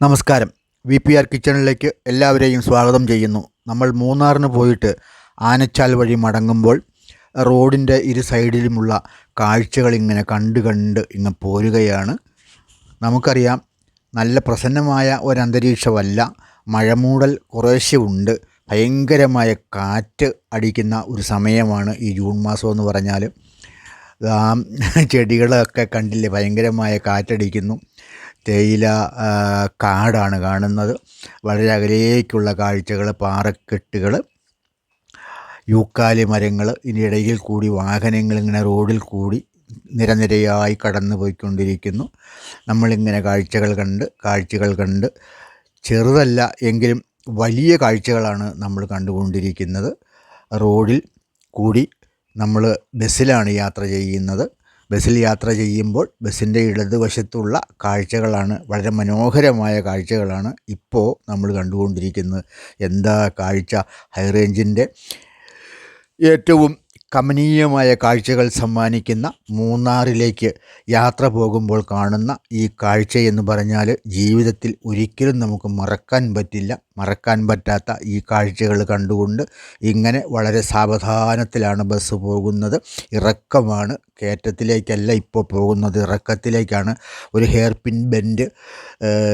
നമസ്കാരം. V P R കിച്ചണിലേക്ക് എല്ലാവരെയും സ്വാഗതം ചെയ്യുന്നു. നമ്മൾ മൂന്നാറിന് പോയിട്ട് ആനച്ചാൽ വഴി മടങ്ങുമ്പോൾ റോഡിന്റെ ഇരു സൈഡിലുമുള്ള കാഴ്ചകൾ ഇങ്ങനെ കണ്ട് കണ്ട് ഇങ്ങ് പോരുകയാണ്. നമുക്കറിയാം നല്ല പ്രസന്നമായ ഒരന്തരീക്ഷമല്ല. മഴമൂടൽ കുറേശ്ശെ ഉണ്ട്. ഭയങ്കരമായ കാറ്റ് അടിക്കുന്ന ഒരു സമയമാണ് ഈ ജൂൺ മാസം എന്ന് പറഞ്ഞാൽ ചെടികളൊക്കെ കണ്ടില്ലേ ഭയങ്കരമായ കാറ്റടിക്കുന്നു. തേയില കാടാണ് കാണുന്നത്. വളരെ അകലേക്കുള്ള കാഴ്ചകൾ പാറക്കെട്ടുകൾ യൂക്കാലി മരങ്ങൾ ഇതിനിടയിൽ കൂടി വാഹനങ്ങൾ ഇങ്ങനെ റോഡിൽ കൂടി നിരനിരയായി കടന്നു പോയിക്കൊണ്ടിരിക്കുന്നു. നമ്മളിങ്ങനെ കാഴ്ചകൾ കണ്ട് കാഴ്ചകൾ കണ്ട് ചെറുതല്ല എങ്കിലും വലിയ കാഴ്ചകളാണ് നമ്മൾ കണ്ടുകൊണ്ടിരിക്കുന്നത്. റോഡിൽ കൂടി നമ്മൾ ബസ്സിലാണ് യാത്ര ചെയ്യുന്നത്. ബസ്സിൽ യാത്ര ചെയ്യുമ്പോൾ ബസ്സിന്റെ ഇടതുവശത്തുള്ള കാഴ്ചകളാണ് വളരെ മനോഹരമായ കാഴ്ചകളാണ് ഇപ്പോൾ നമ്മൾ കണ്ടുകൊണ്ടിരിക്കുന്നത്. എന്താ കാഴ്ച? ഹൈറേഞ്ചിന്റെ ഏറ്റവും കമനീയമായ കാഴ്ചകൾ സമ്മാനിക്കുന്ന മൂന്നാറിലേക്ക് യാത്ര പോകുമ്പോൾ കാണുന്ന ഈ കാഴ്ച എന്ന് പറഞ്ഞാൽ ജീവിതത്തിൽ ഒരിക്കലും നമുക്ക് മറക്കാൻ പറ്റില്ല. മറക്കാൻ പറ്റാത്ത ഈ കാഴ്ചകൾ കണ്ടുകൊണ്ട് ഇങ്ങനെ വളരെ സാവധാനത്തിലാണ് ബസ് പോകുന്നത്. ഇറക്കമാണ്. കയറ്റത്തിലേക്കല്ല ഇപ്പോൾ പോകുന്നത്. ഇറക്കത്തിലേക്കാണ് ഒരു ഹെയർ പിൻ ബെൻഡ്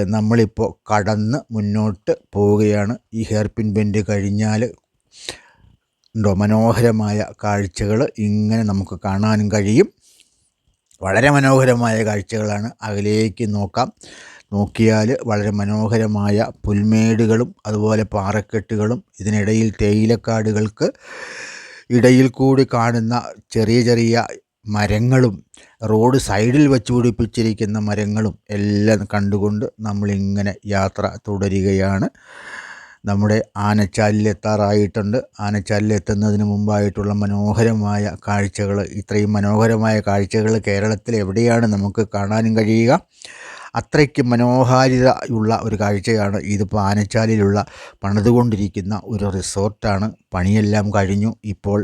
നമ്മളിപ്പോൾ കടന്ന് മുന്നോട്ട് പോവുകയാണ്. ഈ ഹെയർ പിൻ ബെൻഡ് കഴിഞ്ഞാൽ ഉണ്ടോ? മനോഹരമായ കാഴ്ചകൾ ഇങ്ങനെ നമുക്ക് കാണാനും കഴിയും. വളരെ മനോഹരമായ കാഴ്ചകളാണ് അകലേക്ക് നോക്കാം. നോക്കിയാൽ വളരെ മനോഹരമായ പുൽമേടുകളും അതുപോലെ പാറക്കെട്ടുകളും ഇതിനിടയിൽ തേയിലക്കാടുകൾക്ക് ഇടയിൽ കൂടി കാണുന്ന ചെറിയ ചെറിയ മരങ്ങളും റോഡ് സൈഡിൽ വെച്ച് പിടിപ്പിച്ചിരിക്കുന്ന മരങ്ങളും എല്ലാം കണ്ടുകൊണ്ട് നമ്മളിങ്ങനെ യാത്ര തുടരുകയാണ്. നമ്മുടെ ആനച്ചാലിൽ എത്തുന്നതിന് മുമ്പായിട്ടുള്ള മനോഹരമായ കാഴ്ചകൾ ഇത്രയും മനോഹരമായ കാഴ്ചകൾ കേരളത്തിൽ എവിടെയാണ് നമുക്ക് കാണാനും കഴിയുക? അത്രയ്ക്ക് മനോഹാരിത ഉള്ള ഒരു കാഴ്ചയാണ് ഇതിപ്പോൾ ആനച്ചാലിലുള്ള പണിതുകൊണ്ടിരിക്കുന്ന ഒരു റിസോർട്ടാണ്. പണിയെല്ലാം കഴിഞ്ഞു. ഇപ്പോൾ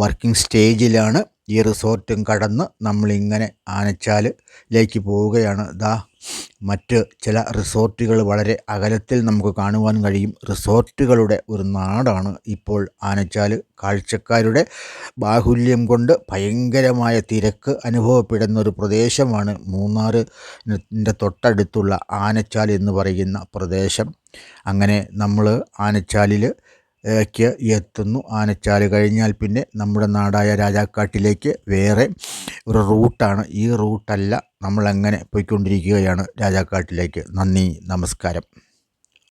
വർക്കിംഗ് സ്റ്റേജിലാണ്. ഈ റിസോർട്ടും കടന്ന് നമ്മളിങ്ങനെ ആനച്ചാലിലേക്ക് പോവുകയാണ്. ദാ മറ്റ് ചില റിസോർട്ടുകൾ വളരെ അകലത്തിൽ നമുക്ക് കാണുവാൻ കഴിയും. റിസോർട്ടുകളുടെ ഒരു നാടാണ് ഇപ്പോൾ ആനച്ചാൽ കാഴ്ചക്കാരുടെ ബാഹുല്യം കൊണ്ട് ഭയങ്കരമായ തിരക്ക് അനുഭവപ്പെടുന്ന ഒരു പ്രദേശമാണ് മൂന്നാറിന്റെ തൊട്ടടുത്തുള്ള ആനച്ചാൽ എന്ന് പറയുന്ന പ്രദേശം. അങ്ങനെ നമ്മൾ ആനച്ചാലിൽ ക്ക് എത്തുന്നു. ആനച്ചാൽ കഴിഞ്ഞാൽ പിന്നെ നമ്മുടെ നാടായ രാജാക്കാട്ടിലേക്ക് വേറെ ഒരു റൂട്ടാണ്. ഈ റൂട്ടല്ല നമ്മളങ്ങനെ പോയിക്കൊണ്ടിരിക്കുകയാണ് രാജാക്കാട്ടിലേക്ക്. നന്ദി നമസ്കാരം.